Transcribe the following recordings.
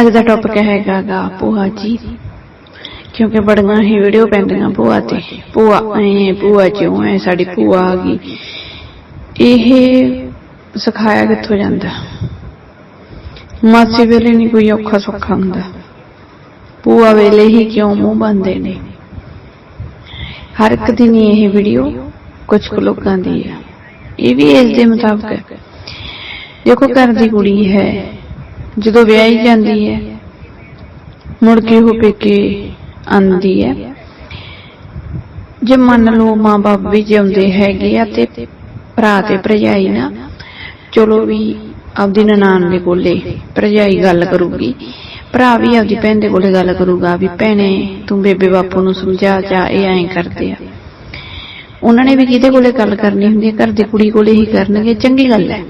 ਅੱਜ ਦਾ ਟੌਪਿਕ ਹੈਗਾ ਗਾ ਭੂਆ ਜੀ। ਕਿਉਂਕਿ ਬੜੀਆਂ ਹੀ ਵੀਡੀਓ ਪੈਂਦੀਆਂ ਭੂਆ ਤੇ। ਭੂਆ, ਐ ਭੂਆ ਜਿਉਂ ਐ ਸਾਡੀ ਭੂਆ ਆ ਗਈ। ਇਹ ਸਿਖਾਇਆ ਕਿੱਥੋਂ ਜਾਂਦਾ? ਮਾਸੀ ਵੇਲੇ ਨਹੀਂ ਕੋਈ ਔਖਾ ਸੌਖਾ ਹੁੰਦਾ। ਭੂਆ ਵੇਲੇ ਹੀ ਕਿਉਂ ਮੂੰਹ ਬੰਦੇ ਨੇ? ਹਰ ਇੱਕ ਦਿਨ ਇਹ ਵੀਡੀਓ ਕੁਝ ਕੁ ਲੋਕਾਂ ਦੀ ਹੈ। ਇਹ ਵੀ ਇਸ ਦੇ ਮੁਤਾਬਕ ਹੈ। ਦੇਖੋ ਘਰ ਦੀ ਕੁੜੀ ਹੈ। ਜਦੋਂ ਵਿਆਹੀ ਜਾਂਦੀ ਹੈ ਮੁੜ ਕੇ ਉਹ ਪੇਕੇ ਆਂਦੀ ਹੈ। ਜੇ ਮੰਨ ਲਓ ਮਾਂ-ਬਾਪ ਵੀ ਜਿਉਂਦੇ ਹੈਗੇ ਆ ਤੇ ਭਰਾ ਤੇ ਭਰਜਾਈ ਨਾ ਚਲੋ ਵੀ ਆਪਦੀ ਨਨਾਣ ਦੇ ਕੋਲੇ ਭਰਜਾਈ ਗੱਲ ਕਰੂਗੀ। ਭਰਾ ਵੀ ਆਪਦੀ ਭੈਣ ਦੇ ਕੋਲੇ ਗੱਲ ਕਰੂਗਾ ਵੀ ਭੈਣੇ ਤੂੰ ਬੇਬੇ ਬਾਪੂ ਨੂੰ ਸਮਝਾ ਜਾ ਇਹ ਐਂ ਕਰਦੇ ਆ। ਉਹਨਾਂ ਨੇ ਵੀ ਕਿਹਦੇ ਕੋਲੇ ਗੱਲ ਕਰਨੀ ਹੁੰਦੀ ਹੈ? ਘਰ ਦੀ ਕੁੜੀ ਕੋਲੇ ਹੀ ਕਰਨਗੇ। ਚੰਗੀ ਗੱਲ ਹੈ।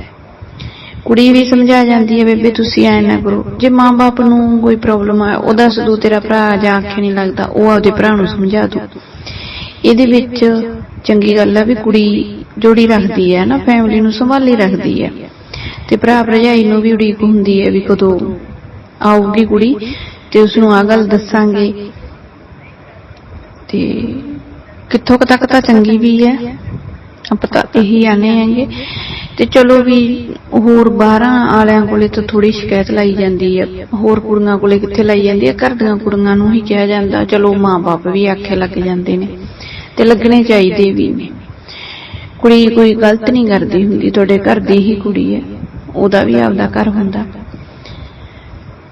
ਕੁੜੀ ਵੀ ਸਮਝਾ ਜਾਂਦੀ ਹੈ, ਬੇਬੇ ਤੁਸੀਂ ਐ ਨਾ ਕਰੋ। ਜੇ ਮਾਂ-ਬਾਪ ਨੂੰ ਕੋਈ ਪ੍ਰੋਬਲਮ ਆ ਉਹ ਦੱਸ ਦੂ ਤੇਰਾ ਭਰਾ ਜਾਂ ਆਖੇ ਨਹੀਂ ਲੱਗਦਾ, ਉਹ ਆਪਦੇ ਭਰਾ ਨੂੰ ਸਮਝਾ ਦੂ। ਇਹਦੇ ਵਿੱਚ ਚੰਗੀ ਗੱਲ ਹੈ ਵੀ ਕੁੜੀ ਜੋੜੀ ਰੱਖਦੀ ਹੈ ਨਾ ਫੈਮਿਲੀ ਨੂੰ ਸੰਭਾਲੀ ਰੱਖਦੀ ਹੈ। ਤੇ ਭਰਾ ਭਰਜਾਈ ਨੂੰ ਵੀ ਉਡੀਕ ਹੁੰਦੀ ਹੈ ਵੀ ਕਦੋਂ ਆਊਗੀ ਕੁੜੀ ਤੇ ਉਸ ਨੂੰ ਆ ਗੱਲ ਦੱਸਾਂਗੇ। ਤੇ ਕਿੱਥੋਂ ਕੁ ਤੱਕ ਤਾਂ ਚੰਗੀ ਵੀ ਹੈ, ਆਪਾਂ ਤਾਂ ਇਹੀ ਆਨੇ ਆਂਗੇ ਤੇ ਚਲੋ ਵੀ ਹੋਰ ਬਾਹਰਾਂ ਵਾਲਿਆਂ ਕੋਲੇ ਤਾਂ ਥੋੜੀ ਸ਼ਿਕਾਇਤ ਲਾਈ ਜਾਂਦੀ ਹੈ ਹੋਰ ਕੁੜੀਆਂ ਕੋਲੇ ਕਿੱਥੇ ਲਾਈ ਜਾਂਦੀ ਹੈ ਘਰ ਦੀਆਂ ਕੁੜੀਆਂ ਨੂੰ ਹੀ ਕਿਹਾ ਜਾਂਦਾ, ਚਲੋ ਮਾਂ-ਬਾਪ ਵੀ ਆਖੇ ਲੱਗ ਜਾਂਦੇ ਨੇ ਤੇ ਲੱਗਣੇ ਚਾਹੀਦੇ ਵੀ ਨੇ। ਕੁੜੀ ਕੋਈ ਗਲਤ ਨਹੀਂ ਕਰਦੀ ਹੁੰਦੀ, ਤੁਹਾਡੇ ਘਰ ਦੀ ਹੀ ਕੁੜੀ ਹੈ ਉਹਦਾ ਵੀ ਆਪਦਾ ਘਰ ਹੁੰਦਾ।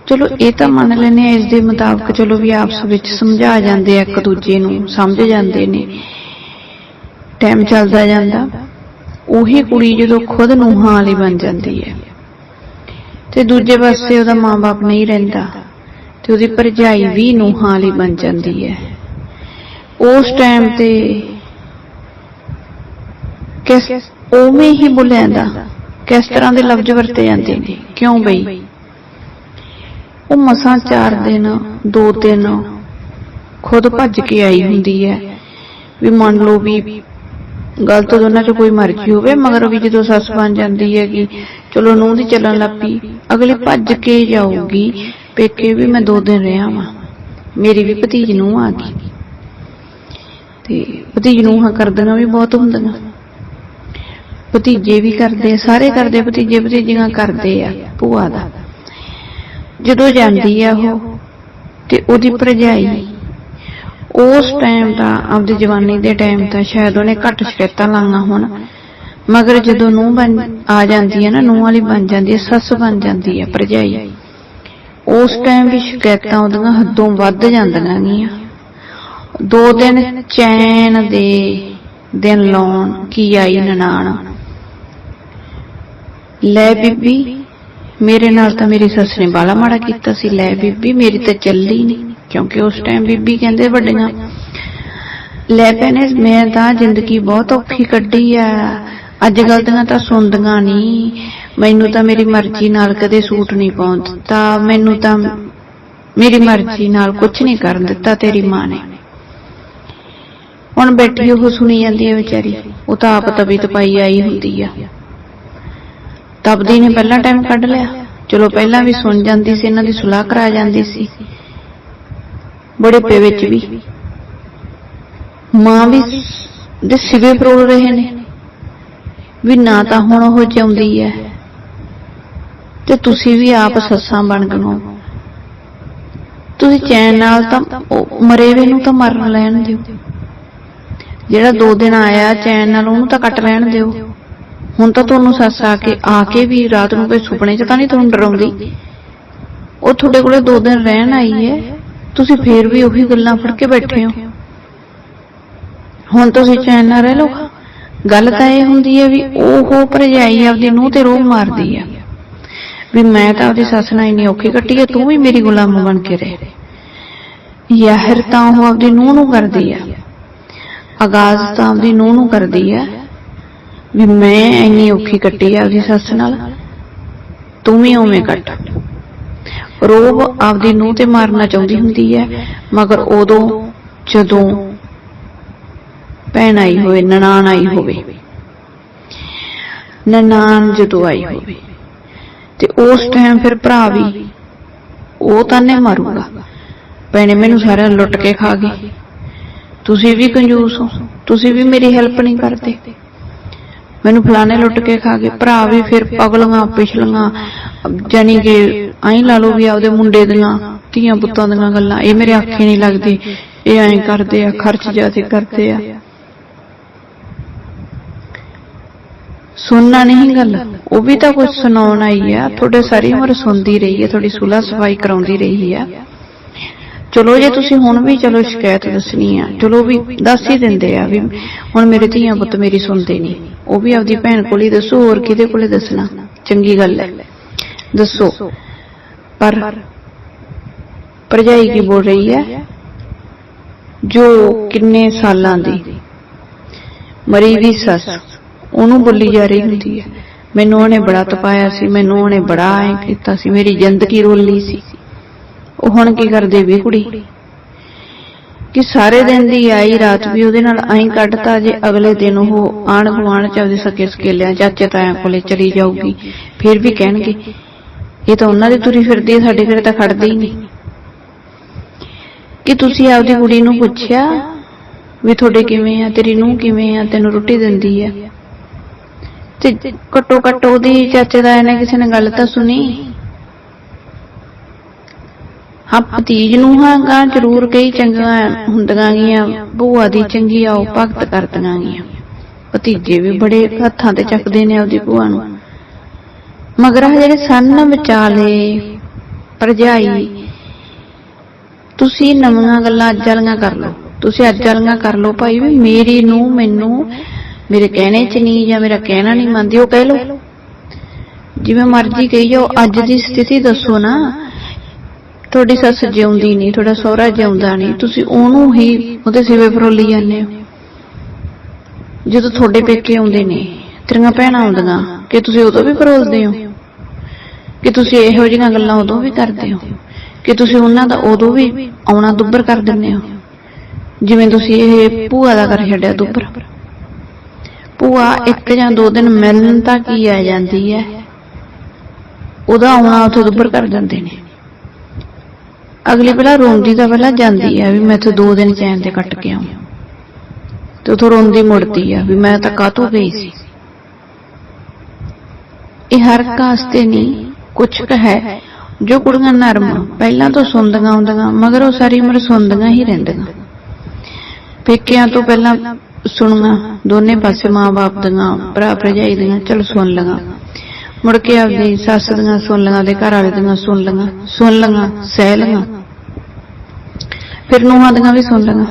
ਚਲੋ ਇਹ ਤਾਂ ਮੰਨ ਲੈਨੇ ਆ, ਇਸ ਦੇ ਮੁਤਾਬਕ ਚਲੋ ਵੀ ਆਪਸ ਵਿੱਚ ਸਮਝਾ ਜਾਂਦੇ ਆ ਇੱਕ ਦੂਜੇ ਨੂੰ, ਸਮਝ ਜਾਂਦੇ ਨੇ। ਟਾਈਮ ਚੱਲਦਾ ਜਾਂਦਾ। ਉਹੀ ਕੁੜੀ ਜਦੋਂ ਖੁਦ ਨੂੰਹਾਂ ਵਾਲੀ ਬਣ ਜਾਂਦੀ ਹੈ। ਤੇ ਦੂਜੇ ਪਾਸੇ ਉਹਦਾ ਮਾਂ-ਬਾਪ ਨਹੀਂ ਰਹਿੰਦਾ ਤੇ ਉਹਦੀ ਭਰਜਾਈ ਵੀ ਨੂੰਹਾਂ ਵਾਲੀ ਬਣ ਜਾਂਦੀ ਹੈ। ਉਸ ਟਾਈਮ ਤੇ ਕਿਸ ਉਵੇਂ ਹੀ ਬੋਲਿਆ ਜਾਂਦਾ ਕਿਸ ਤਰ੍ਹਾਂ ਦੇ ਲਫ਼ਜ਼ ਵਰਤੇ ਜਾਂਦੇ ਨੇ, ਕਿਉਂ ਬਈ? ਉਹ ਮਸਾਂ 4 ਦਿਨ 2 ਦਿਨ ਖੁਦ ਭੱਜ ਕੇ ਆਈ ਹੁੰਦੀ ਹੈ ਵੀ ਮੰਨ ਲਓ ਵੀ ਗਲਤ ਦੋਨਾਂ ਚ ਕੋਈ ਮਰਜ਼ੀ ਹੋਵੇ, ਮਗਰ ਵੀ ਜਦੋਂ ਸੱਸ ਬਣ ਜਾਂਦੀ ਹੈਗੀ, ਚਲੋ ਨੂੰਹ ਦੀ ਚੱਲਣ ਲੱਪੀ ਅਗਲੇ ਭੱਜ ਕੇ ਜਾਊਗੀ, ਪੇਕੇ ਵੀ ਮੈਂ 2 ਦਿਨ ਰਿਹਾ ਵਾਂ, ਮੇਰੀ ਵੀ ਭਤੀਜ ਨੂੰ ਆ ਗਈ। ਤੇ ਭਤੀਜ ਨੂੰ ਹਾਂ ਕਰਦੀਆਂ ਵੀ ਬਹੁਤ ਹੁੰਦੀਆਂ। ਭਤੀਜੇ ਵੀ ਕਰਦੇ ਸਾਰੇ ਕਰਦੇ ਭਤੀਜੇ ਭਤੀਜੀਆਂ ਕਰਦੇ ਆ, ਭੂਆ ਦਾ। ਜਦੋਂ ਜਾਂਦੀ ਆ ਉਹ, ਤੇ ਉਹਦੀ ਭਰਜਾਈ ਉਸ ਟਾਈਮ ਤਾਂ, ਆਪਦੀ ਜਵਾਨੀ ਦੇ ਟਾਈਮ ਤਾਂ ਸ਼ਾਇਦ ਉਹਨੇ ਘੱਟ ਸ਼ਿਕਾਇਤਾਂ ਲਾਂਗਾ ਹੋਣ। ਮਗਰ ਜਦੋਂ ਨੂੰ ਬਣ, ਆ ਜਾਂਦੀ ਹੈ ਨਾ ਨੂੰ ਵਾਲੀ ਬਣ ਜਾਂਦੀ ਹੈ, ਸੱਸ ਬਣ ਜਾਂਦੀ ਹੈ, ਭਰਜਾਈ। ਉਸ ਟਾਈਮ ਵੀ ਸ਼ਿਕਾਇਤਾਂ ਉਹਦੀਆਂ ਹੱਦੋਂ ਵੱਧ ਜਾਂਦੀਆਂ ਗੀਆਂ ਦੋ ਦਿਨ ਚੈਨ ਦੇ ਦਿਨ ਲਾਉਣ, ਕੀ ਆਈ ਨਨਾਣ। ਲੈ ਬੀਬੀ ਮੇਰੇ ਨਾਲ ਤਾਂ ਮੇਰੀ ਸੱਸ ਨੇ ਬਾਲਾ ਮਾੜਾ ਕੀਤਾ ਸੀ, ਲੈ ਬੀਬੀ, ਮੇਰੀ ਤਾਂ ਚੱਲੀ ਨਹੀਂ ਕਿਉਂਕਿ ਉਸ ਟਾਈਮ ਬੀਬੀ ਕਹਿੰਦੇ ਵੱਡੀਆਂ, ਲੈ ਭੈਣੇ, ਮੈਂ ਤਾਂ ਜ਼ਿੰਦਗੀ ਬਹੁਤ ਔਖੀ ਕੱਢੀ ਆ ਅੱਜ ਕੱਲ੍ਹ ਦੀਆਂ ਤਾਂ ਸੁਣਦੀਆਂ ਨਹੀਂ ਮੈਨੂੰ ਤਾਂ ਮੇਰੀ ਮਰਜ਼ੀ ਨਾਲ ਕਦੇ ਸੂਟ ਨਹੀਂ ਪਾਉਣ ਦਿੱਤਾ, ਮੈਨੂੰ ਤਾਂ ਮੇਰੀ ਮਰਜ਼ੀ ਨਾਲ ਕੁਝ ਨਹੀਂ ਕਰਨ ਦਿੱਤਾ ਤੇਰੀ ਮਾਂ ਨੇ। ਹੁਣ ਬੈਠੀ ਉਹ ਸੁਣੀ ਜਾਂਦੀ ਹੈ ਵਿਚਾਰੀ, ਉਹ ਤਾਂ ਆਪ ਤਵੀ ਤਪਾਈ ਆਈ ਹੁੰਦੀ ਆ। ਤਬਦੀ ਨੇ ਪਹਿਲਾਂ ਟਾਈਮ ਕੱਢ ਲਿਆ। ਚਲੋ ਪਹਿਲਾਂ ਵੀ ਸੁਣ ਜਾਂਦੀ ਸੀ, ਇਹਨਾਂ ਦੀ ਸੁਲਾਹ ਕਰਾ ਜਾਂਦੀ ਸੀ। ਬੜੇ ਵਿੱਚ ਵੀ। ਮਾਂ ਵੀ ਦੇ ਸਿਵੇ ਪਰੋਲ ਰਹੇ ਨੇ। ਵੀ ਨਾ ਤਾਂ ਹੁਣ ਉਹ ਚਾਹੁੰਦੀ ਹੈ। ਤੇ ਤੁਸੀਂ ਵੀ ਆਪ ਸੱਸਾਂ ਬਣ ਗਏ ਤੁਸੀਂ ਚੈਨ ਨਾਲ ਤਾਂ ਮਰੇਵੇ ਨੂੰ ਤਾਂ ਮਰਨ ਲੈਣ ਦਿਓ। ਜਿਹੜਾ ਦੋ ਦਿਨ ਆਇਆ, ਚੈਨ ਨਾਲ ਉਹਨੂੰ ਤਾਂ ਕੱਟ ਲੈਣ ਦਿਓ। ਹੁਣ ਤਾਂ ਤੁਹਾਨੂੰ ਸੱਸ ਆ ਕੇ ਆ ਕੇ ਵੀ ਰਾਤ ਨੂੰ ਕੋਈ ਸੁਪਨੇ 'ਚ ਤਾਂ ਨਹੀਂ ਤੁਹਾਨੂੰ ਡਰਾਉਂਦੀ? ਉਹ ਤੁਹਾਡੇ ਕੋਲੇ ਦੋ ਦਿਨ ਰਹਿਣ ਆਈ ਹੈ। ਤੁਸੀਂ ਫੇਰ ਵੀ ਉਹੀ ਗੱਲਾਂ ਫੜ ਕੇ ਬੈਠੇ ਹੋ। ਹੁਣ ਤੁਸੀਂ ਚੈਨ ਨਾਲ ਰਹਿ ਲਓ। ਗੱਲ ਤਾਂ ਇਹ ਹੁੰਦੀ ਹੈ ਵੀ ਉਹ ਭਰਜਾਈ ਆਪਦੀ ਨੂੰਹ ਤੇ ਰੋਹ ਮਾਰਦੀ ਆ। ਵੀ ਮੈਂ ਤਾਂ ਆਪਦੀ ਸੱਸ ਨਾਲ ਇੰਨੀ ਔਖੀ ਕੱਟੀ ਹੈ ਤੂੰ ਵੀ ਮੇਰੀ ਗੁਲਾਮ ਬਣ ਕੇ ਰਹਿ। ਯਾਹਰ ਤਾਂ ਉਹ ਆਪਦੀ ਨੂੰਹ ਨੂੰ ਕਰਦੀ ਆ। ਆਗਾਜ਼ ਤਾਂ ਆਪਦੀ ਨੂੰਹ ਨੂੰ ਕਰਦੀ ਆ। ਵੀ ਮੈਂ ਇੰਨੀ ਔਖੀ ਕੱਟੀ ਆ ਆਪਦੀ ਸੱਸ ਨਾਲ। ਤੂੰ ਵੀ ਉਵੇਂ ਕੱਟ। ਰੋਬ ਆਪਦੀ ਨੂੰਹ ਤੇ ਮਾਰਨਾ ਚਾਹੁੰਦੀ ਹੁੰਦੀ ਹੈ। ਮਗਰ ਉਦੋਂ ਜਦੋਂ ਭੈਣ ਆਈ ਹੋਵੇ ਨਨਾਣ ਆਈ ਹੋਵੇ। ਨਨਾਣ ਜਦੋਂ ਆਈ ਹੋਵੇ। ਤੇ ਉਸ ਟਾਈਮ ਫਿਰ ਭਰਾ ਵੀ ਉਹ ਤਾਨੇ ਮਾਰੂਗਾ। ਭੈਣੇ ਮੈਨੂੰ ਸਾਰਾ ਲੁੱਟ ਕੇ ਖਾ ਗਈ। ਤੁਸੀਂ ਵੀ ਕੰਜੂਸ ਹੋ। ਤੁਸੀਂ ਵੀ ਮੇਰੀ ਹੈਲਪ ਨਹੀਂ ਕਰਦੇ। ਮੈਨੂੰ ਫਲਾਣੇ ਲੁੱਟ ਕੇ ਖਾ ਗਏ। ਭਰਾ ਵੀ ਫਿਰ ਪਗਲੀਆਂ, ਪਿਛਲੀਆਂ ਜਾਨੀ ਕਿ ਐਂ ਲਾ ਲੋ ਵੀ ਆਪਦੇ ਮੁੰਡੇ ਦੀਆਂ, ਧੀਆਂ ਪੁੱਤਾਂ ਦੀਆਂ ਗੱਲਾਂ। ਇਹ ਮੇਰੇ ਅੱਖੇ ਨਹੀਂ ਲੱਗਦੀ। ਇਹ ਐਂ ਕਰਦੇ ਆ, ਖਰਚ ਜਿਆਦੇ ਕਰਦੇ ਆ। ਸੁਣਨਾ ਨਹੀਂ ਗੱਲ। ਉਹ ਵੀ ਤਾਂ ਕੁਝ ਸੁਣਾਉਣ ਆਈ ਆ। ਤੁਹਾਡੇ ਸਾਰੀ ਉਮਰ ਸੁਣਦੀ ਰਹੀ ਹੈ ਤੁਹਾਡੀ ਸੁਲਾ ਸਫ਼ਾਈ ਕਰਾਉਂਦੀ ਰਹੀ ਆ। ਚਲੋ ਜੇ ਤੁਸੀਂ ਹੁਣ ਵੀ ਚਲੋ ਸ਼ਿਕਾਇਤ ਦੱਸਣੀ ਆ। ਚਲੋ ਵੀ ਦੱਸ ਹੀ ਦਿੰਦੇ ਆ ਵੀ ਹੁਣ ਮੇਰੇ ਧੀਆਂ ਪੁੱਤ ਮੇਰੀ ਸੁਣਦੇ ਨਹੀਂ। ਉਹ ਵੀ ਆਪਦੀ ਭੈਣ ਕੋਲ ਹੀ ਦੱਸੋ, ਹੋਰ ਕਿਹਦੇ ਕੋਲੇ ਦੱਸਣਾ? ਚੰਗੀ ਗੱਲ ਹੈ। ਦੱਸੋ। ਪਰ ਭਰਜਾਈ ਕੀ ਬੋਲ ਰਹੀ ਹੈ? ਜੋ ਕਿੰਨੇ ਸਾਲਾਂ ਦੀ। ਮਰੀ ਵੀ ਸੱਸ। ਉਹਨੂੰ ਬੋਲੀ ਜਾ ਰਹੀ ਹੁੰਦੀ ਹੈ। ਮੈਨੂੰ ਉਹਨੇ ਬੜਾ ਤਪਾਇਆ ਸੀ, ਮੈਨੂੰ ਉਹਨੇ ਬੜਾ ਐ ਕੀਤਾ ਸੀ। ਮੇਰੀ ਜ਼ਿੰਦਗੀ ਰੋਲੀ ਸੀ। ਉਹ ਹੁਣ ਕੀ ਕਰਦੇ ਵੀ ਕੁੜੀ? ਕਿ ਸਾਰੇ ਦਿਨ ਦੀ ਆਈ ਰਾਤ ਵੀ ਉਹਦੇ ਨਾਲ ਐਂ ਕੱਢਤਾ ਜੇ ਅਗਲੇ ਦਿਨ ਉਹ ਆਣ ਗੁਆਂਢ ਚ ਉਹਦੇ ਸਕੇ ਸਕੇਲਿਆਂ ਚਾਚੇ ਤਾਇਆਂ ਕੋਲੇ ਚਲੀ ਜਾਊਗੀ। ਫਿਰ ਵੀ ਕਹਿਣਗੇ ਇਹ ਤਾਂ ਉਹਨਾਂ ਦੀ ਤੁਰੀ ਫਿਰਦੀ ਹੈ ਸਾਡੇ ਘਰੇ ਤਾਂ ਖੜਦੀ ਹੀ ਨਹੀਂ। ਕਿ ਤੁਸੀਂ ਆਪਦੀ ਕੁੜੀ ਨੂੰ ਪੁੱਛਿਆ ਵੀ ਤੁਹਾਡੇ ਕਿਵੇਂ ਆ ਤੇਰੀ ਨੂੰਹ ਕਿਵੇਂ ਆ ਤੈਨੂੰ ਰੋਟੀ ਦਿੰਦੀ ਆ। ਤੇ ਘੱਟੋ ਘੱਟ ਉਹਦੀ ਚਾਚੇ ਤਾਇਆ ਨੇ ਕਿਸੇ ਨੇ ਗੱਲ ਤਾਂ ਸੁਣੀ। ਹਾਂ, ਭਤੀਜ ਨੂੰ ਹਾਂ ਗਾ ਜ਼ਰੂਰ ਕਈ ਚੰਗੀਆਂ ਹੁੰਦੀਆਂ ਗੀਆਂ, ਭੂਆ ਦੀ ਚੰਗੀ ਆਓ ਭਗਤ ਕਰਦੀਆਂ ਗੀਆਂ। ਭਤੀਜੇ ਵੀ ਬੜੇ ਹੱਥਾਂ ਤੇ ਚੱਕਦੇ ਨੇ ਆਪਦੀ ਭੂਆ ਨੂੰ। ਮਗਰ ਆਹ ਜਿਹੜੇ ਸੰਨ ਵਿਚਾਲੇ ਭਰਜਾਈ, ਤੁਸੀਂ ਨਵੀਆਂ ਗੱਲਾਂ ਅੱਜ ਵਾਲੀਆਂ ਕਰ ਲਓ। ਤੁਸੀਂ ਅੱਜ ਵਾਲੀਆਂ ਕਰ ਲਓ ਭਾਈ ਵੀ ਮੇਰੀ ਨੂੰ, ਮੈਨੂੰ, ਮੇਰੇ ਕਹਿਣੇ ਚ ਨਹੀਂ ਜਾਂ ਮੇਰਾ ਕਹਿਣਾ ਨਹੀਂ ਮੰਨਦੀ, ਉਹ ਕਹਿ ਲਓ। ਜਿਵੇਂ ਮਰਜ਼ੀ ਕਹੀ ਜਾਓ ਅੱਜ ਦੀ ਸਥਿਤੀ ਦੱਸੋ ਨਾ। ਤੁਹਾਡੀ ਸੱਸ ਜਿਉਂਦੀ ਨਹੀਂ, ਤੁਹਾਡਾ ਸਹੁਰਾ ਜਿਉਂਦਾ ਨਹੀਂ। ਤੁਸੀਂ ਉਹਨੂੰ ਹੀ ਉਹਦੇ ਸਿਵੇ ਫਰੋਲੀ ਜਾਂਦੇ ਹੋ। ਜਦੋਂ ਤੁਹਾਡੇ ਪੇਕੇ ਆਉਂਦੇ ਨੇ, ਤੇਰੀਆਂ ਭੈਣਾਂ ਆਉਂਦੀਆਂ, ਕਿ ਤੁਸੀਂ ਉਦੋਂ ਵੀ ਫਰੋਲਦੇ ਹੋ? ਕਿ ਤੁਸੀਂ ਇਹੋ ਜਿਹੀਆਂ ਗੱਲਾਂ ਉਦੋਂ ਵੀ ਕਰਦੇ ਹੋ? ਕਿ ਤੁਸੀਂ ਉਹਨਾਂ ਦਾ ਉਦੋਂ ਵੀ ਆਉਣਾ ਦੁੱਬਰ ਕਰ ਦਿੰਦੇ ਹੋ? ਜਿਵੇਂ ਤੁਸੀਂ ਇਹ ਭੂਆ ਦਾ ਕਰ ਛੱਡਿਆ ਦੁੱਬਰ। ਭੂਆ ਇੱਕ ਜਾਂ ਦੋ ਦਿਨ ਮਿਲਣ ਤਾਂ ਕੀ ਆ ਜਾਂਦੀ ਹੈ। ਉਹਦਾ ਆਉਣਾ ਉੱਥੇ ਦੁੱਬਰ ਕਰ ਦਿੰਦੇ ਨੇ। ਅਗਲੀ ਪਹਿਲਾਂ ਰੋਂਦੀ ਤਾਂ ਪਹਿਲਾਂ ਜਾਂਦੀ ਆ ਵੀ ਮੈਂ ਇੱਥੇ ਦੋ ਦਿਨ ਚੈਨ ਤੇ ਕੱਟ ਕੇ ਆਉਂ। ਤੇ ਉਥੋਂ ਰੋਂਦੀ ਮੁੜਦੀ ਆ ਵੀ ਮੈਂ ਤਾਂ ਕਾਹਤੋਂ ਗਈ ਸੀ। ਇਹ ਹਰ ਕਾਸਤੇ ਨਹੀਂ, ਕੁਛ ਕੁ ਹੈ ਜੋ ਕੁੜੀਆਂ ਨਰਮ ਪਹਿਲਾਂ ਤੋਂ ਸੁਣਦੀਆਂ ਆਉਂਦੀਆਂ ਮਗਰ ਉਹ ਸਾਰੀ ਉਮਰ ਸੁਣਦੀਆਂ ਹੀ ਰਹਿੰਦੀਆਂ। ਪੇਕਿਆਂ ਤੋਂ ਪਹਿਲਾਂ ਸੁਣੀਆਂ, ਦੋਨੇ ਪਾਸੇ ਮਾਂ-ਬਾਪ ਦੀਆਂ ਭਰਾ ਭਰਜਾਈ ਦੀਆਂ, ਚਲ ਸੁਣ ਲਗਾ ਮੁੜ ਕੇ ਆਪਦੀ ਸੱਸ ਦੀਆਂ ਸੁਣ ਲਗਾ ਦੇ ਘਰ ਵਾਲੇ ਦੀਆਂ ਸੁਣ ਲਗਾ ਸੁਣ ਲਗਾ ਸਹਿ ਲਗਾ ਫਿਰ ਨੂੰਹਾਂ ਦੀਆਂ ਵੀ ਸੁਣ ਲਗਾ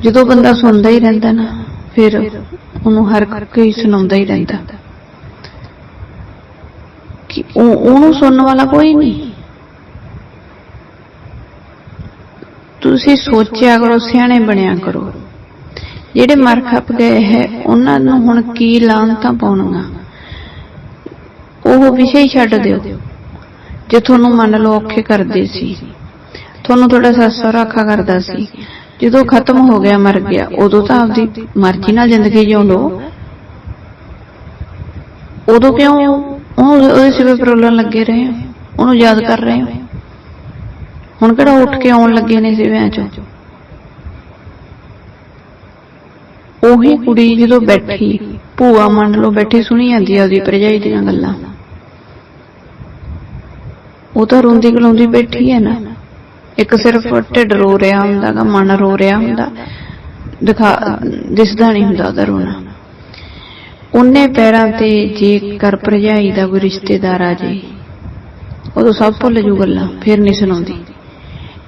ਜਦੋਂ ਬੰਦਾ ਸੁਣਦਾ ਹੀ ਰਹਿੰਦਾ ਨਾ, ਫਿਰ ਉਹਨੂੰ ਹਰ ਕੋਈ ਸੁਣਾਉਂਦਾ ਹੀ ਰਹਿੰਦਾ। ਕਿ ਉਹਨੂੰ ਸੁਣਨ ਵਾਲਾ ਕੋਈ ਨਹੀਂ। ਤੁਸੀਂ ਸੋਚਿਆ ਕਰੋ, ਸਿਆਣੇ ਬਣਿਆ ਕਰੋ। ਜਿਹੜੇ ਮਰ ਖੱਪ ਗਏ ਹੈ, ਉਹਨਾਂ ਨੂੰ ਹੁਣ ਕੀ ਲਾਂਤਾਂ ਪਾਉਣੀਆਂ? ਉਹ ਵਿਸ਼ੇ ਹੀ ਛੱਡ ਦਿਓ। ਜੇ ਤੁਹਾਨੂੰ ਮੰਨ ਲਓ ਔਖੇ ਕਰਦੇ ਸੀ। ਤੁਹਾਨੂੰ ਤੁਹਾਡਾ ਸੱਸ ਸਹੁਰਾ ਆਖਾ ਕਰਦਾ ਸੀ। ਜਦੋਂ ਖਤਮ ਹੋ ਗਿਆ, ਮਰ ਗਿਆ। ਉਦੋਂ ਤਾਂ ਆਪਦੀ ਮਰਜ਼ੀ ਨਾਲ ਜ਼ਿੰਦਗੀ ਜਿਉਂ ਲਓ ਉਦੋਂ ਕਿਉਂ? ਉਹ ਉਹਦੇ ਸਿਵੇ ਪਰੋਲਣ ਲੱਗੇ ਰਹੇ ਹੋ? ਉਹਨੂੰ ਯਾਦ ਕਰ ਰਹੇ ਹੋ। ਹੁਣ ਕਿਹੜਾ ਉੱਠ ਕੇ ਆਉਣ ਲੱਗੇ ਨੇ ਸਿਵਿਆਂ ਚੋਂ? ਉਹੀ ਕੁੜੀ ਜਦੋਂ ਬੈਠੀ, ਭੂਆ ਮੰਨ ਲਓ ਬੈਠੀ, ਸੁਣੀ ਜਾਂਦੀ ਆ ਉਹਦੀ ਭਰਜਾਈ ਦੀਆਂ ਗੱਲਾਂ। ਉਹ ਤਾਂ ਰੋਂਦੀ ਗਲਾਉਂਦੀ ਬੈਠੀ ਹੈ ਨਾ। ਇੱਕ ਸਿਰਫ ਢਿੱਡ ਰੋ ਰਿਹਾ ਹੁੰਦਾ ਗਾ, ਮਨ ਰੋ ਰਿਹਾ ਹੁੰਦਾ। ਦਿਖਾ, ਦਿਸਦਾ ਨਹੀਂ ਹੁੰਦਾ ਉਹਦਾ ਰੋਣਾ। ਉਹਨੇ ਪੈਰਾਂ ਤੇ ਜੇ ਕਰ ਭਰਜਾਈ ਦਾ ਕੋਈ ਰਿਸ਼ਤੇਦਾਰ ਆ ਜੇ ਉਦੋਂ ਸਭ ਭੁੱਲ ਜੂ ਗੱਲਾਂ, ਫਿਰ ਨਹੀਂ ਸੁਣਾਉਂਦੀ।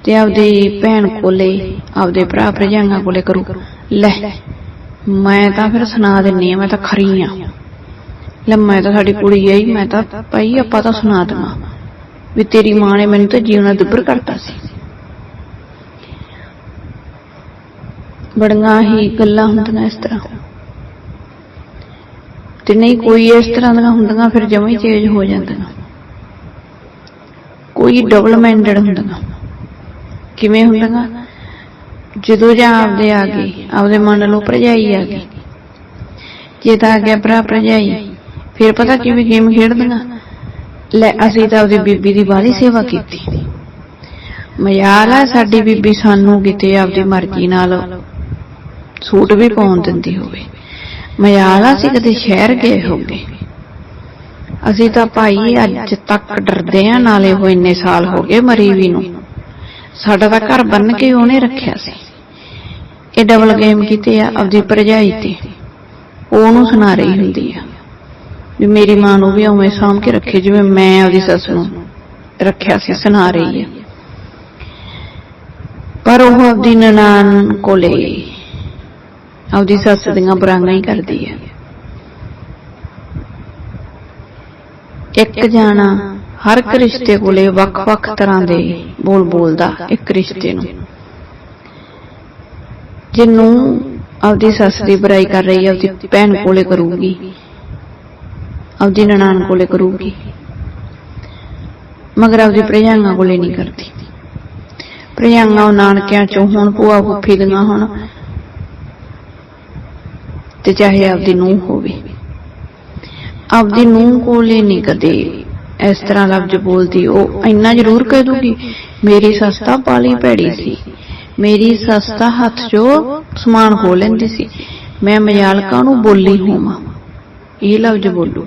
ਤੇ ਆਪਦੀ ਭੈਣ ਕੋਲੇ, ਆਪਦੇ ਭਰਾ ਭਰਜਾਈਆਂ ਕੋਲੇ ਕਰੂ, ਲੈ, ਮੈਂ ਤਾਂ ਫਿਰ ਸੁਣਾ ਦਿੰਨੀ ਆ, ਮੈਂ ਤਾਂ ਖਰੀ ਆ। ਲੈ, ਮੈਂ ਤਾਂ ਸਾਡੀ ਕੁੜੀ ਆਈ ਮੈਂ ਤਾਂ ਭਾਈ ਆਪਾਂ ਤਾਂ ਸੁਣਾ ਦਵਾਂ। ਵੀ ਤੇਰੀ ਮਾਂ ਨੇ ਮੈਨੂੰ ਤਾਂ ਜੀਵਨਾ ਦੁੱਬਰ ਕਰਤਾ ਸੀ। ਬੜੀਆਂ ਹੀ ਗੱਲਾਂ ਹੁੰਦੀਆਂ ਇਸ ਤਰ੍ਹਾਂ। ਤੇ ਨਹੀਂ ਕੋਈ ਇਸ ਤਰ੍ਹਾਂ ਦੀਆਂ ਹੁੰਦੀਆਂ, ਫਿਰ ਜਮਾਂ ਹੀ ਚੇਂਜ ਹੋ ਜਾਂਦੀਆਂ। ਕੋਈ ਡਬਲ ਮਾਈਂਡਡ ਹੁੰਦੀਆਂ। ਕਿਵੇਂ ਹੁੰਦੀਆਂ? ਜਦੋਂ ਜਾਂ ਆਪਦੇ ਆ ਗਏ, ਆਪਦੇ ਮੰਨ ਲਓ ਭਰਜਾਈ ਆ ਗਈ। ਜੇ ਤਾਂ ਆ ਗਿਆ ਭਰਾ ਭਰਜਾਈ, ਫਿਰ ਪਤਾ ਕਿਵੇਂ ਗੇਮ ਖੇਡਦੀਆਂ? ਲੈ, ਅਸੀਂ ਤਾਂ ਉਹਦੀ ਬੀਬੀ ਦੀ ਬਾਹਲੀ ਸੇਵਾ ਕੀਤੀ। ਮਜ਼ਾਲ ਆ, ਸਾਡੀ ਬੀਬੀ ਸਾਨੂੰ ਕਿਤੇ ਆਪਦੀ ਮਰਜ਼ੀ ਨਾਲ ਸੂਟ ਵੀ ਪਾਉਣ ਦਿੰਦੀ ਹੋਵੇ। ਮਜ਼ਾਲ ਸੀ, ਕਦੇ ਸ਼ਹਿਰ ਗਏ ਹੋਗੇ। ਅਸੀਂ ਤਾਂ ਭਾਈ ਅੱਜ ਤੱਕ ਡਰਦੇ ਆ, ਨਾਲੇ ਉਹ ਇੰਨੇ ਸਾਲ ਹੋ ਗਏ ਮਰੀ ਵੀ ਨੂੰ। ਸਾਡਾ ਤਾਂ ਘਰ ਬੰਨ ਕੇ ਉਹਨੇ ਰੱਖਿਆ ਸੀ। ਇਹ ਡਬਲ ਗੇਮ ਕੀਤੇ ਆ, ਆਪਦੀ ਭਰਜਾਈ ਤੇ। ਉਹ ਉਹਨੂੰ ਸੁਣਾ ਰਹੀ ਹੁੰਦੀ ਆ ਵੀ ਮੇਰੀ ਮਾਂ ਨੂੰ ਵੀ ਉਵੇਂ ਸਾਂਭ ਕੇ ਰੱਖੇ, ਜਿਵੇਂ ਮੈਂ ਆਪਦੀ ਸੱਸ ਨੂੰ ਰੱਖਿਆ ਸੀ, ਸੁਣਾ ਰਹੀ ਆ। ਪਰ ਉਹ ਆਪਦੀ ਨਨਾਣ ਕੋਲੇ ਆਪਦੀ ਸੱਸ ਦੀਆਂ ਬੁਰਾਈਆਂ ਹੀ ਕਰਦੀ ਹੈ। ਇੱਕ ਜਾਣਾ ਹਰ ਇੱਕ ਰਿਸ਼ਤੇ ਕੋਲੇ ਵੱਖ-ਵੱਖ ਤਰ੍ਹਾਂ ਦੇ ਬੋਲ ਬੋਲਦਾ ਇੱਕ ਰਿਸ਼ਤੇ ਨੂੰ। ਜਿਹਨੂੰ ਆਪਦੀ ਸੱਸ ਦੀ ਬੁਰਾਈ ਕਰ ਰਹੀ ਹੈ, ਆਪਦੀ ਭੈਣ ਕੋਲੇ ਕਰੂਗੀ, ਆਪਦੀ ਨਨਾਣ ਕੋਲੇ ਕਰੂਗੀ, ਮਗਰ ਆਪਦੀ ਭਰਜਾਈਆਂ ਕੋਲੇ ਨਹੀਂ ਕਰਦੀ। ਭਰਜਾਈਆਂ ਉਹ ਨਾਨਕਿਆਂ ਚੋਂ ਹੁਣ ਭੂਆ ਫੁੱਫੀ ਦੀਆਂ ਹੁਣ ਤੇ ਚਾਹੇ ਆਪਦੀ ਨੂੰਹ ਹੋਵੇ। ਆਪਦੀ ਨੂੰਹ ਕੋਲੇ ਨਹੀਂ ਕਦੇ ਇਸ ਤਰ੍ਹਾਂ ਲਫ਼ਜ਼ ਬੋਲਦੀ। ਉਹ ਇੰਨਾ ਜ਼ਰੂਰ ਕਹਿ ਦੂਗੀ ਮੇਰੀ ਸੱਸ ਤਾਂ ਬਾਲੀ ਭੈੜੀ ਸੀ। ਮੇਰੀ ਸੱਸ ਤਾਂ ਹੱਥ 'ਚੋਂ ਸਮਾਨ ਖੋ ਲੈਂਦੀ ਸੀ। ਮੈਂ ਮਜ਼ਾਲ ਕਾਹਨੂੰ ਬੋਲੀ ਹੋਵਾਂ। ਇਹ ਲਫ਼ਜ਼ ਬੋਲੂ।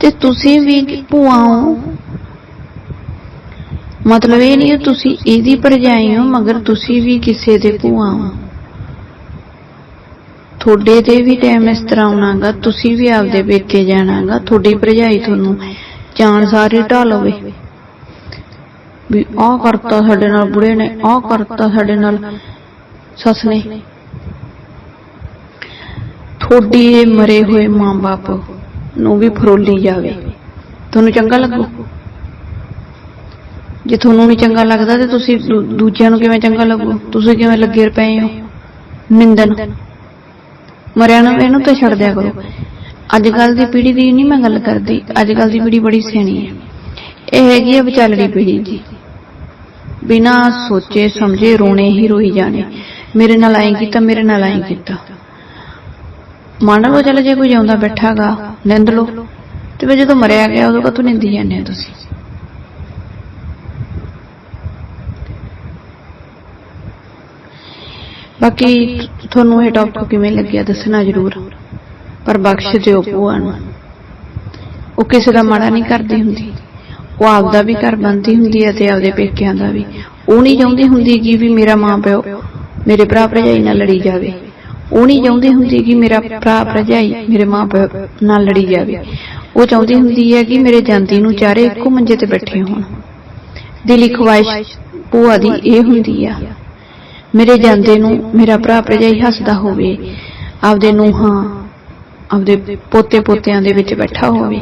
ਤੇ ਤੁਸੀਂ ਵੀ ਭੂਆ ਹੋ। ਮਤਲਬ ਇਹ ਨਹੀਂ ਤੁਸੀਂ ਇਹਦੀ ਭਰਜਾਈ ਹੋ, ਮਗਰ ਤੁਸੀਂ ਵੀ ਕਿਸੇ ਦੇ ਭੂਆ ਹੋ। ਤੁਹਾਡੇ ਤੇ ਵੀ ਟਾਈਮ ਇਸ ਤਰ੍ਹਾਂ ਆਉਣਾਗਾ, ਤੁਸੀਂ ਵੀ ਆਪਦੇ ਪੇਕੇ ਜਾਣਾਗਾ, ਤੁਹਾਡੀ ਭਰਜਾਈ ਤੁਹਾਨੂੰ ਜਾਣ ਸਾਰੇ ਢਾ ਲਵੇ। ਵੀ ਆਹ ਕਰਤਾ ਸਾਡੇ ਨਾਲ ਬੁੜੇ ਨੇ, ਆਹ ਕਰਤਾ ਸਾਡੇ ਨਾਲ ਸੱਸ ਨੇ। ਤੁਹਾਡੀ ਇਹ ਮਰੇ ਹੋਏ ਮਾਂ-ਬਾਪ ਨੂੰ ਵੀ ਫਰੋਲੀ ਜਾਵੇ। ਤੁਹਾਨੂੰ ਚੰਗਾ ਲੱਗੂ? ਜੇ ਤੁਹਾਨੂੰ ਨਹੀਂ ਚੰਗਾ ਲੱਗਦਾ ਤੇ ਤੁਸੀਂ ਦੂਜਿਆਂ ਨੂੰ ਕਿਵੇਂ ਚੰਗਾ ਲੱਗੂ? ਤੁਸੀਂ ਕਿਵੇਂ ਲੱਗੇ ਪਏ ਹੋ? ਨਿੰਦਨ ਮਰਿਆ ਨੂੰ ਇਹਨੂੰ ਤਾਂ ਛੱਡ ਦਿਆ ਕਰੋ। ਅੱਜ ਕੱਲ ਦੀ ਪੀੜ੍ਹੀ ਦੀ ਨਹੀਂ ਮੈਂ ਗੱਲ ਕਰਦੀ। ਅੱਜ ਕੱਲ ਦੀ ਪੀੜ੍ਹੀ ਬੜੀ ਸਿਆਣੀ ਹੈ। ਇਹ ਹੈਗੀ ਹੈ ਵਿਚਾਲੜੀ ਪੀੜ੍ਹੀ ਜੀ। ਬਿਨਾ ਸੋਚੇ, ਸਮਝੇ, ਰੋਣੇ ਹੀ ਰੋਈ ਜਾਣੇ। ਮੇਰੇ ਨਾਲ ਐਂ ਕੀਤਾ, ਮੇਰੇ ਨਾਲ ਐਂ ਕੀਤਾ। ਮੰਨ ਲਓ ਚੱਲ ਜੇ ਕੋਈ ਜਿਉਂਦਾ ਬੈਠਾਗਾ, ਨਿੰਦ ਲਓ। ਤੇ ਜਦੋਂ ਮਰਿਆ ਗਿਆ, ਉਦੋਂ ਕਦੋਂ ਨਿੰਦੀ ਜਾਂਦੇ ਹੋ ਤੁਸੀਂ? ਬਾਕੀ ਤੁਹਾਨੂੰ ਇਹ ਟੌਪਿਕ ਕਿਵੇਂ ਲੱਗਿਆ ਦੱਸਣਾ ਜ਼ਰੂਰ। ਪਰ ਬਖਸ਼ ਦਿਓ ਭੂਆ ਨੂੰ। ਉਹ ਕਿਸੇ ਦਾ ਮਾੜਾ ਨਹੀਂ ਕਰਦੀ ਹੁੰਦੀ। ਉਹ ਆਪਦਾ ਵੀ ਘਰ ਬੰਦੀ ਹੁੰਦੀ ਹੈ ਤੇ ਆਪਦੇ ਪੇਕਿਆਂ ਦਾ ਵੀ। ਉਹ ਨਹੀਂ ਚਾਹੁੰਦੀ ਹੁੰਦੀ ਕਿ ਵੀ ਮੇਰਾ ਮਾਂ ਪਿਓ ਮੇਰੇ ਭਰਾ ਭਰਜਾਈ ਨਾਲ ਲੜੀ ਜਾਵੇ। ਉਹ ਨਹੀਂ ਚਾਹੁੰਦੀ ਹੁੰਦੀ ਕਿ ਮੇਰਾ ਭਰਾ ਭਰਜਾਈ ਮੇਰੇ ਮਾਂ ਪਿਓ ਨਾਲ ਲੜੀ ਜਾਵੇ। ਉਹ ਚਾਹੁੰਦੀ ਹੁੰਦੀ ਹੈ ਕਿ ਮੇਰੇ ਜਾਂਦੀ ਨੂੰ ਚਾਰੇ ਇੱਕੋ ਮੰਜੇ ਤੇ ਬੈਠੇ ਹੋਣ। ਦਿਲੀ ਖਵਾਇਸ਼ ਭੂਆ ਦੀ ਇਹ ਹੁੰਦੀ ਆ। ਮੇਰੇ ਜਾਂਦੇ ਨੂੰ ਮੇਰਾ ਭਰਾ ਭਰਜਾਈ ਹੱਸਦਾ ਹੋਵੇ, ਆਪਦੇ ਨੂੰਹਾਂ, ਆਪਦੇ ਪੋਤੇ ਪੋਤਿਆਂ ਦੇ ਵਿੱਚ ਬੈਠਾ ਹੋਵੇ।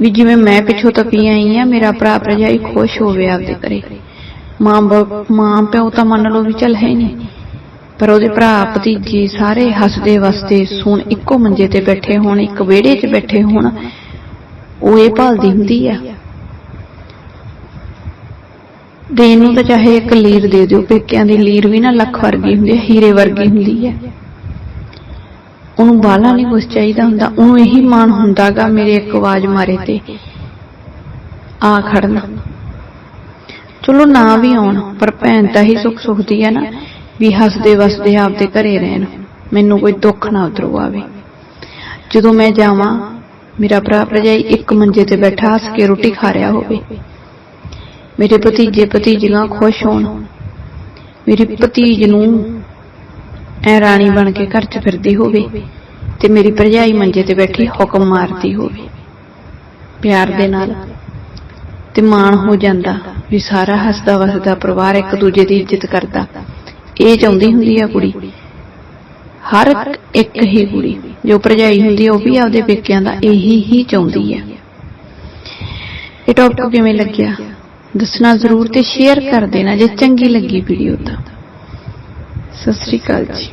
ਵੀ ਜਿਵੇਂ ਮੈਂ ਪਿੱਛੋਂ ਤਪੀ ਆਈ ਆ, ਮੇਰਾ ਭਰਾ ਭਰਜਾਈ ਖੁਸ਼ ਹੋਵੇ ਆਪਦੇ ਘਰੇ। ਮਾਂ ਬਾਪ ਮਾਂ ਪਿਓ ਤਾਂ ਮੰਨ ਲਓ ਵੀ ਚੱਲ ਹੈ ਨਹੀਂ। ਪਰ ਉਹਦੇ ਭਰਾ ਭਤੀਜੇ ਸਾਰੇ ਹੱਸਦੇ ਵਸਦੇ ਸੁਣ, ਇੱਕੋ ਮੰਜੇ ਤੇ ਬੈਠੇ ਹੋਣ, ਇੱਕ ਵਿਹੜੇ 'ਚ ਬੈਠੇ ਹੋਣ, ਉਹ ਇਹ ਭਾਲਦੀ ਹੁੰਦੀ ਆ। ਦੇਣ ਨੂੰ ਤਾਂ ਚਾਹੇ ਇੱਕ ਲੀਰ ਦੇ ਦਿਓ, ਪੇਕਿਆਂ ਦੀ ਲੀਰ ਵੀ ਨਾ ਲੱਖ ਵਰਗੀ ਹੁੰਦੀ ਹੈ, ਹੀਰੇ ਵਰਗੀ ਹੁੰਦੀ ਹੈ। ਉਹਨੂੰ ਬਾਲਾ ਨਹੀਂ ਕੁਛ ਚਾਹੀਦਾ ਹੁੰਦਾ, ਉਹਨੂੰ ਇਹੀ ਮਾਣ ਹੁੰਦਾਗਾ ਮੇਰੇ ਇੱਕ ਆਵਾਜ਼ ਮਾਰੇ ਤੇ। ਆ ਖੜਨਾ। ਚਲੋ ਨਾ ਵੀ ਆਉਣ, ਪਰ ਭੈਣ ਤਾਂ ਹੀ ਸੁੱਖ ਸੁਖਦੀ ਹੈ ਨਾ, ਵੀ ਹੱਸਦੇ ਵਸਦੇ ਆਪਦੇ ਘਰੇ ਰਹਿਣ। ਮੈਨੂੰ ਕੋਈ ਦੁੱਖ ਨਾ ਉਤਰੂ ਆਵੇ। ਜਦੋਂ ਮੈਂ ਜਾਵਾਂ, ਮੇਰਾ ਭਰਾ ਭਰਜਾਈ ਇੱਕ ਮੰਜੇ ਤੇ ਬੈਠਾ, ਹੱਸ ਕੇ ਰੋਟੀ ਖਾ ਰਿਹਾ ਹੋਵੇ। ਮੇਰੇ ਭਤੀਜੇ ਭਤੀਜੀਆਂ ਖੁਸ਼ ਹੋਣ। ਮੇਰੀ ਭਤੀਜ ਨੂੰ ਐ ਰਾਣੀ ਬਣ ਕੇ ਘਰ 'ਚ ਫਿਰਦੀ ਹੋਵੇ ਤੇ ਮੇਰੀ ਭਰਜਾਈ ਮੰਜੇ ਤੇ ਬੈਠੀ ਹੁਕਮ ਮਾਰਦੀ ਹੋਵੇ। ਪਿਆਰ ਦੇ ਨਾਲ ਤੇ ਮਾਣ ਹੋ ਜਾਂਦਾ ਵੀ ਸਾਰਾ ਹੱਸਦਾ ਵਸਦਾ ਪਰਿਵਾਰ ਇੱਕ ਦੂਜੇ ਦੀ ਇੱਜ਼ਤ ਕਰਦਾ। ਇਹ ਚਾਹੁੰਦੀ ਹੁੰਦੀ ਆ ਕੁੜੀ। ਹਰ ਇੱਕ ਹੀ ਕੁੜੀ, ਜੋ ਭਰਜਾਈ ਹੁੰਦੀ ਉਹ ਵੀ ਆਪਦੇ ਪੇਕਿਆਂ ਦਾ ਇਹੀ ਹੀ ਚਾਹੁੰਦੀ ਆ। ਇਹ ਟੌਪਿਕ ਕਿਵੇਂ ਲੱਗਿਆ? ਦੱਸਣਾ ਜ਼ਰੂਰ ਤੇ ਸ਼ੇਅਰ ਕਰ ਦੇਣਾ ਜੇ ਚੰਗੀ ਲੱਗੀ ਵੀਡੀਓ ਤਾਂ। ਸਤਿ ਸ੍ਰੀ ਅਕਾਲ ਜੀ।